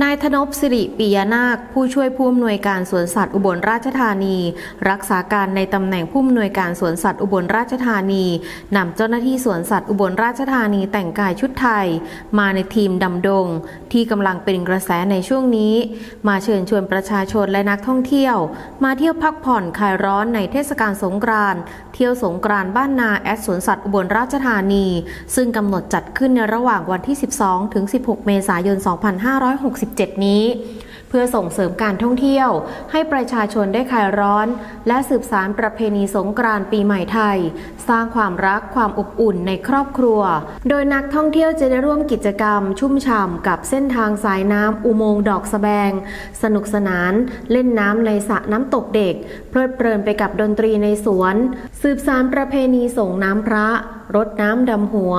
นายธนพสิริปิยนาค ผู้ช่วยผู้อำนวยการสวนสัตว์อุบลราชธานี รักษาการในตำแหน่งผู้อำนวยการสวนสัตว์อุบลราชธานีนำเจ้าหน้าที่สวนสัตว์อุบลราชธานีแต่งกายชุดไทย มาในทีมดำดง ที่กำลังเป็นกระแสในช่วงนี้ มาเชิญชวนประชาชนและนักท่องเที่ยว มาเที่ยวพักผ่อนคลายร้อนในเทศกาลสงกรานต์เที่ยวสงกรานต์บ้านนาแอดสวนสัตว์อุบลราชธานี ซึ่งกำหนดจัดขึ้นในระหว่างวันที่ 12 ถึง 16 เมษายน 256 2567นี้ เพื่อส่งเสริมการท่องเที่ยว ให้ประชาชนได้คลายร้อน และสืบสารประเพณีสงกรานต์ปีใหม่ไทย สร้างความรักความอบอุ่นในครอบครัว โดยนักท่องเที่ยวจะได้ร่วมกิจกรรม ชุ่มฉ่ำกับเส้นทางสายน้ำอุโมงค์ดอกสะแบง สนุกสนาน เล่นน้ำในสระน้ำตกเด็ก เพลิดเพลินไปกับดนตรีในสวน สืบสารประเพณีส่งน้ำพระ รดน้ำดำหัว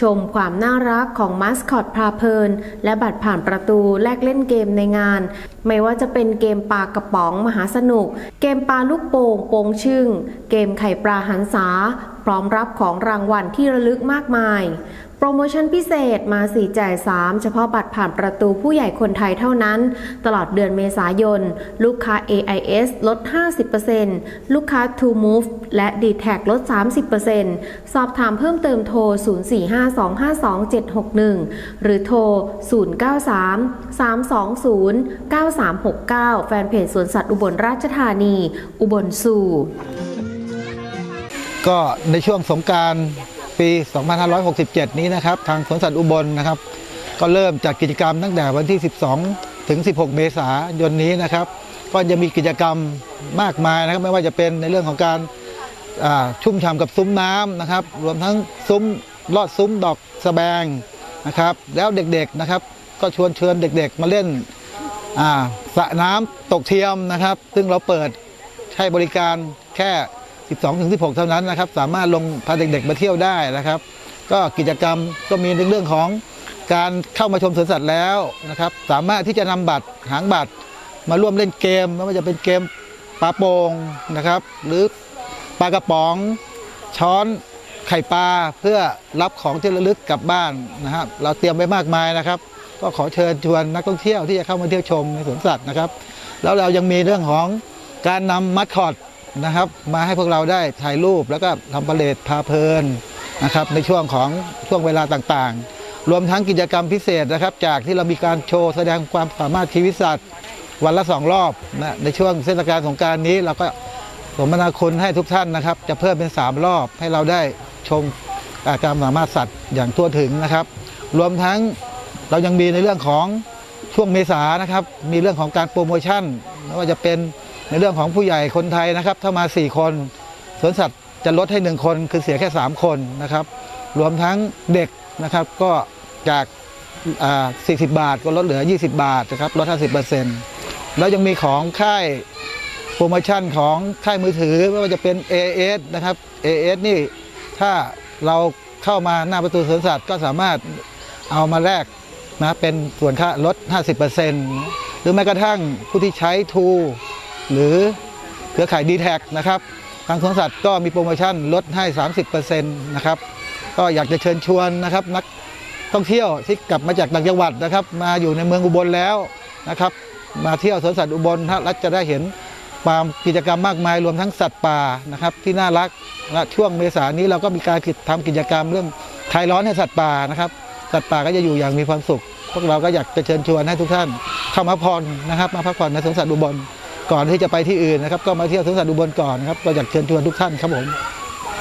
ชมความน่ารักของมัสคอตพาเพลิน และบัตรผ่านประตูแลกเล่นเกมในงาน ไม่ว่าจะเป็นเกมปลากระป๋องมหาสนุก เกมปลาลูกโป่งโป่งชึ่ง เกมไข่ปลาหันษาพร้อมรับของรางวัลที่ระลึกมากมาย รโมชั่นพิเศษมาสี่จ่าย 3 เฉพาะบัตรผ่านประตูผู้ใหญ่คนไทยเท่านั้น ตลอดเดือนเมษายน ลูกค้า AIS ลด 50%ลูกค้า True Move และ d t แทลด 30%สอบถามเพิ่มเติมโทร 0452527761 หรือโทร 093-320-9369 แฟนเพจสวนสัตว์อุบลราชธานี อุบลสู่ก็ในช่วงสงกราร ปี 2567 นี้นะครับ ทางสวนสัตว์อุบลนะครับ ก็เริ่มจัดกิจกรรมตั้งแต่วันที่ 12 ถึง 16 เมษายนนี้นะครับ ก็จะมีกิจกรรมมากมายนะครับ ไม่ว่าจะเป็นในเรื่องของการชุ่มฉ่ำกับซุ้มน้ำนะครับ รวมทั้งซุ้มลอดซุ้มดอกสะแบงนะครับ แล้วเด็กๆนะครับ ก็ชวนเชิญเด็กๆ มาเล่นสระน้ำตกเทียมนะครับ ซึ่งเราเปิดให้บริการแค่ 12ถึง16 เท่านั้นนะครับ สามารถลงพาเด็กๆมาเที่ยวได้นะครับ ก็กิจกรรมก็มีในเรื่องของการเข้ามาชมสวนสัตว์แล้วนะครับ สามารถที่จะนำบัตรหางบัตรมาร่วมเล่นเกมไม่ว่าจะเป็นเกมปลาโป่งนะครับ หรือปลากระป๋องช้อนไข่ปลาเพื่อรับของที่ระลึกกลับบ้านนะครับ เราเตรียมไว้มากมายนะครับ ก็ขอเชิญชวนนักท่องเที่ยวที่จะเข้ามาเที่ยวชมในสวนสัตว์นะครับ แล้วเรายังมีเรื่องของการนำมัดคอด นะครับ มาให้พวกเราได้ถ่ายรูปแล้วก็ทำประเลดพาเพลินนะครับในช่วงของช่วงเวลาต่างๆ รวมทั้งกิจกรรมพิเศษนะครับ จากที่เรามีการโชว์แสดงความสามารถชีวิตสัตว์ วันละสองรอบนะในช่วงเทศกาลสงการนี้เราก็สมนาคุณให้ทุกท่านนะครับ จะเพิ่มเป็น 3 รอบให้เราได้ชมอาการสามารถสัตว์อย่างทั่วถึงนะครับ รวมทั้งเรายังมีในเรื่องของช่วงเมษานะครับ มีเรื่องของการโปรโมชั่นไม่ว่าจะเป็น ในเรื่องของผู้ใหญ่คนไทยนะครับ ถ้ามา 4 คนสวนสัตว์จะลดให้ 1 คนคือเสียแค่ 3 คนนะครับ รวมทั้งเด็กนะครับก็จากอ่า40 บาทก็ลดเหลือ 20 บาทนะครับลด 50%แล้วยังมีของค่ายโปรโมชั่นของค่ายมือถือไม่ว่าจะเป็น AS นะครับ AS นี่ถ้าเราเข้ามาหน้าประตูสวนสัตว์ก็สามารถเอามาแลกนะเป็นส่วนค่าลด 50%หรือแม้กระทั่งผู้ที่ใช้ทู หรือเครือข่าย d t แทนะครับทางสวนสัตว์ก็มีโปรโมชั่นลดให้ 30%นะครับก็อยากจะเชิญชวนนะครับนักท่องเที่ยวที่กลับมาจากต่างจังหวัดนะครับ มาอยู่ในเมืองอุบลแล้วนะครับ มาเที่ยวสวนสัตว์อุบลท่านจะได้เห็นความกิจกรรมมากมายรวมทั้งสัตว์ป่านะครับ ที่น่ารักและช่วงเมษายนนี้เราก็มีการทำกิจกรรมเรื่องคลายร้อนให้สัตว์ป่านะครับ สัตว์ป่าก็จะอยู่อย่างมีความสุข พวกเราก็อยากจะเชิญชวนให้ทุกท่านเข้ามาพรนะครับ มาพักผ่อนในสวนสัตว์อุบล ก่อนที่จะไปที่อื่นนะครับ ก็มาเที่ยวสวนสัตว์อุบลก่อนนะครับก็อยากเชิญชวนทุกท่านครับผม